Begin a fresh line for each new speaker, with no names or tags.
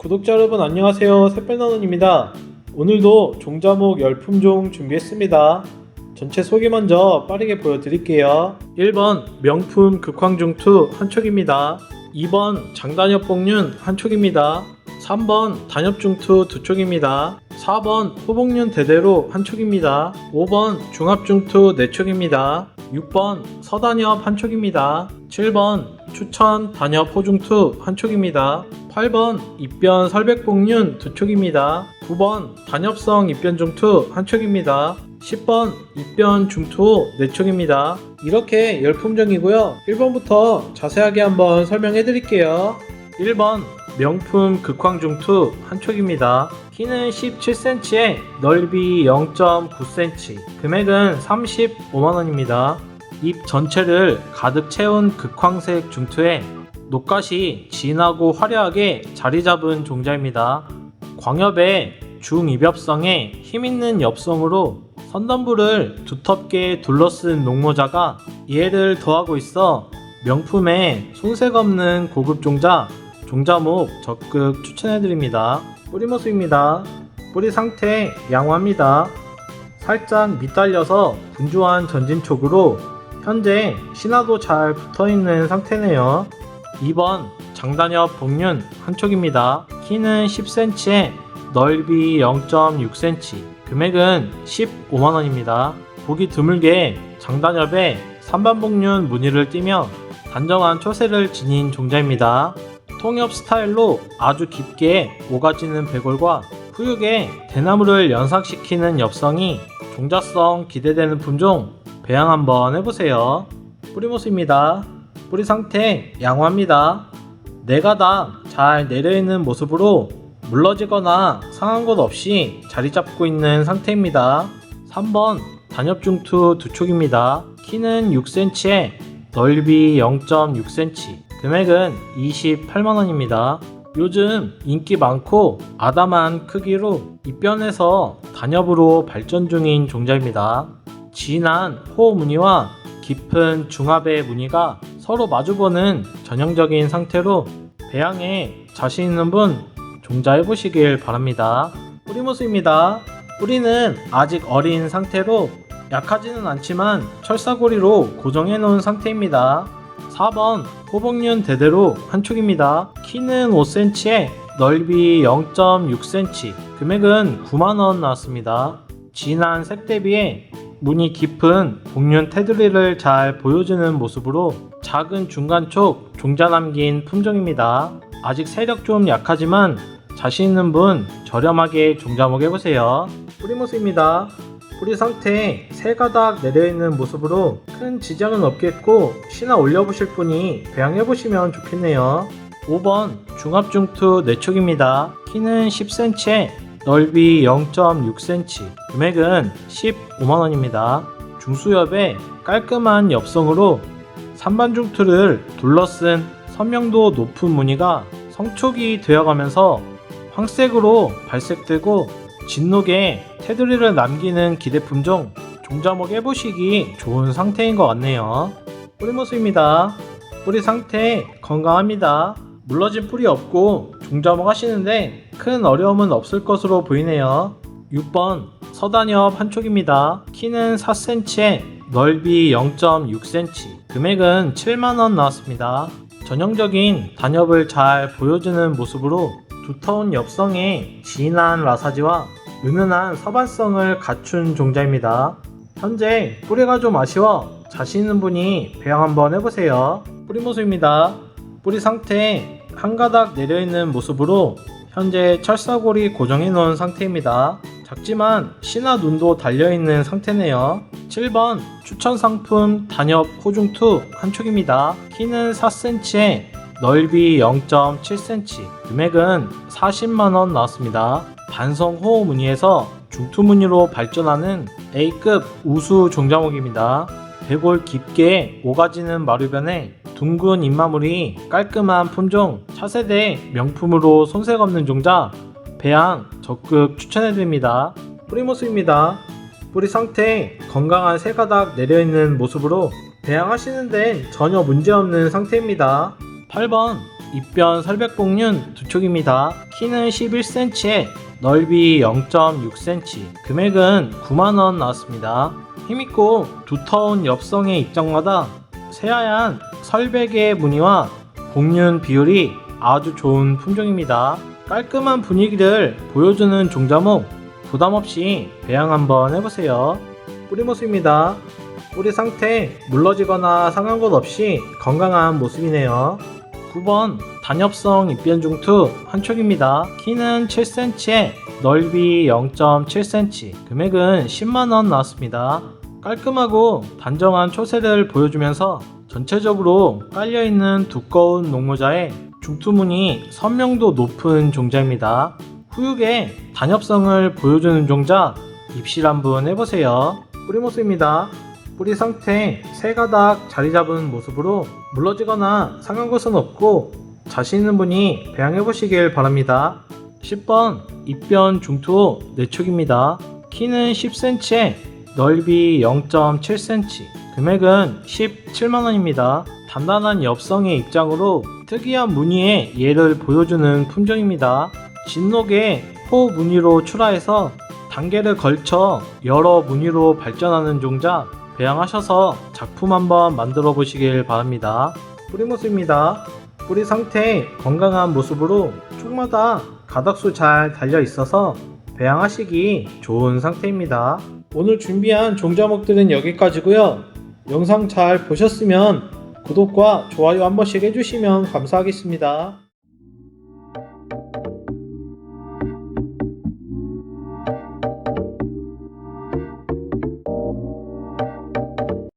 구독자 여러분 안녕하세요. 새별나눈입니다. 오늘도 종자목 열품종 준비했습니다. 전체 소개 먼저 빠르게 보여드릴게요. 1번 명품 극황중투 한 촉입니다. 2번 장단엽 복륜 한 촉입니다. 3번 단엽중투 두 촉입니다. 4번 호복륜 대대로 한 촉입니다. 5번 중합중투 네 촉입니다 6번 서단엽 한 촉입니다. 7번 추천 단엽 호중투 한 촉입니다. 8번 입변 설백복륜 두 촉입니다. 9번 단엽성 입변 중투 한 촉입니다. 10번 입변 중투 네 촉입니다. 이렇게 열품종이고요. 1번부터 자세하게 한번 설명해 드릴게요. 1번 명품 극황중투 한 촉입니다. 키는 17cm에 넓이 0.9cm, 금액은 35만원입니다. 잎 전체를 가득 채운 극황색 중투에 녹갓이 진하고 화려하게 자리 잡은 종자입니다. 광엽의 중입엽성에 힘있는 엽성으로 선덤불을 두텁게 둘러쓴 녹모자가 이해를 더하고 있어 명품의 손색 없는 고급 종자 종자목 적극 추천해드립니다. 뿌리 모습입니다. 뿌리 상태 양호합니다. 살짝 밑달려서 분주한 전진 촉으로 현재 신화도 잘 붙어있는 상태네요. 2번 장단엽 복륜 한 촉입니다. 키는 10cm에 넓이 0.6cm, 금액은 15만원입니다. 보기 드물게 장단엽에 삼반복륜 무늬를 띠며 단정한 초세를 지닌 종자입니다. 통엽 스타일로 아주 깊게 오가지는 배골과 후육에 대나무를 연상시키는 엽성이 종자성 기대되는 품종 배양 한번 해보세요. 뿌리 모습입니다. 뿌리 상태 양호합니다. 네 가닥 잘 내려있는 모습으로 물러지거나 상한 곳 없이 자리 잡고 있는 상태입니다. 3번 단엽중투 두 촉입니다. 키는 6cm에 넓이 0.6cm, 금액은 28만원입니다. 요즘 인기 많고 아담한 크기로 입변에서 단엽으로 발전 중인 종자입니다. 진한 호호 무늬와 깊은 중압의 무늬가 서로 마주보는 전형적인 상태로 배양에 자신 있는 분 종자해 보시길 바랍니다. 뿌리 모습입니다. 뿌리는 아직 어린 상태로 약하지는 않지만 철사고리로 고정해 놓은 상태입니다. 4번 호복륜 대대로 한 촉입니다. 키는 5cm에 넓이 0.6cm, 금액은 9만원 나왔습니다. 진한 색 대비에 무늬 깊은 복륜 테두리를 잘 보여주는 모습으로 작은 중간촉 종자 남긴 품종입니다. 아직 세력 좀 약하지만 자신 있는 분 저렴하게 종자목 해보세요. 뿌리 모습입니다. 뿌리 상태 세 가닥 내려있는 모습으로 큰 지장은 없겠고 신화 올려보실 분이 배양해보시면 좋겠네요. 5번 중합중투 내촉입니다. 키는 10cm에 넓이 0.6cm, 금액은 15만원입니다. 중수엽에 깔끔한 엽성으로 산반중투를 둘러쓴 선명도 높은 무늬가 성촉이 되어가면서 황색으로 발색되고 진녹에 테두리를 남기는 기대 품종 종자목 해보시기 좋은 상태인 것 같네요. 뿌리 모습입니다. 뿌리 상태 건강합니다. 물러진 뿌리 없고 종자목 하시는데 큰 어려움은 없을 것으로 보이네요. 6번 서단엽 한 촉입니다. 키는 4cm에 넓이 0.6cm, 금액은 7만원 나왔습니다. 전형적인 단엽을 잘 보여주는 모습으로 두터운 엽성에 진한 라사지와 은은한 서반성을 갖춘 종자입니다. 현재 뿌리가 좀 아쉬워 자신 있는 분이 배양 한번 해보세요. 뿌리 모습입니다. 뿌리 상태 한 가닥 내려있는 모습으로 현재 철사골이 고정해 놓은 상태입니다. 작지만 신화 눈도 달려있는 상태네요. 7번 추천 상품 단엽 호중투 한 촉입니다. 키는 4cm에 넓이 0.7cm, 금액은 40만원 나왔습니다. 반성 호호 무늬에서 중투 무늬로 발전하는 A급 우수 종자목입니다. 배골 깊게 오가지는 마루변에 둥근 잎마물이 깔끔한 품종 차세대 명품으로 손색 없는 종자 배양 적극 추천해드립니다. 뿌리 모습입니다. 뿌리 상태 건강한 세 가닥 내려있는 모습으로 배양하시는 데 전혀 문제없는 상태입니다. 8번 입변 설백봉륜 두 촉입니다. 키는 11cm에 넓이 0.6cm, 금액은 9만원 나왔습니다. 힘있고 두터운 엽성의 입장마다 새하얀 설백의 무늬와 복륜 비율이 아주 좋은 품종입니다. 깔끔한 분위기를 보여주는 종자목 부담없이 배양 한번 해보세요. 뿌리 모습입니다. 뿌리 상태 물러지거나 상한 것 없이 건강한 모습이네요. 9번 단엽성 입변 중투 한 촉입니다. 키는 7cm에 넓이 0.7cm, 금액은 10만원 나왔습니다. 깔끔하고 단정한 초세를 보여주면서 전체적으로 깔려있는 두꺼운 농모자에 중투문이 선명도 높은 종자입니다. 후육의 단엽성을 보여주는 종자 입실 한번 해보세요. 뿌리 모습입니다. 뿌리 상태 세 가닥 자리 잡은 모습으로 물러지거나 상한 것은 없고 자신 있는 분이 배양해 보시길 바랍니다. 10번 입변 중투 4촉입니다. 키는 10cm에 넓이 0.7cm, 금액은 17만원입니다. 단단한 엽성의 입장으로 특이한 무늬의 예를 보여주는 품종입니다. 진록의 호 무늬로 출하해서 단계를 걸쳐 여러 무늬로 발전하는 종자 배양하셔서 작품 한번 만들어 보시길 바랍니다. 뿌리 모습입니다. 뿌리 상태 건강한 모습으로 촉마다 가닥수 잘 달려 있어서 배양하시기 좋은 상태입니다. 오늘 준비한 종자목들은 여기까지고요. 영상 잘 보셨으면 구독과 좋아요 한 번씩 해주시면 감사하겠습니다.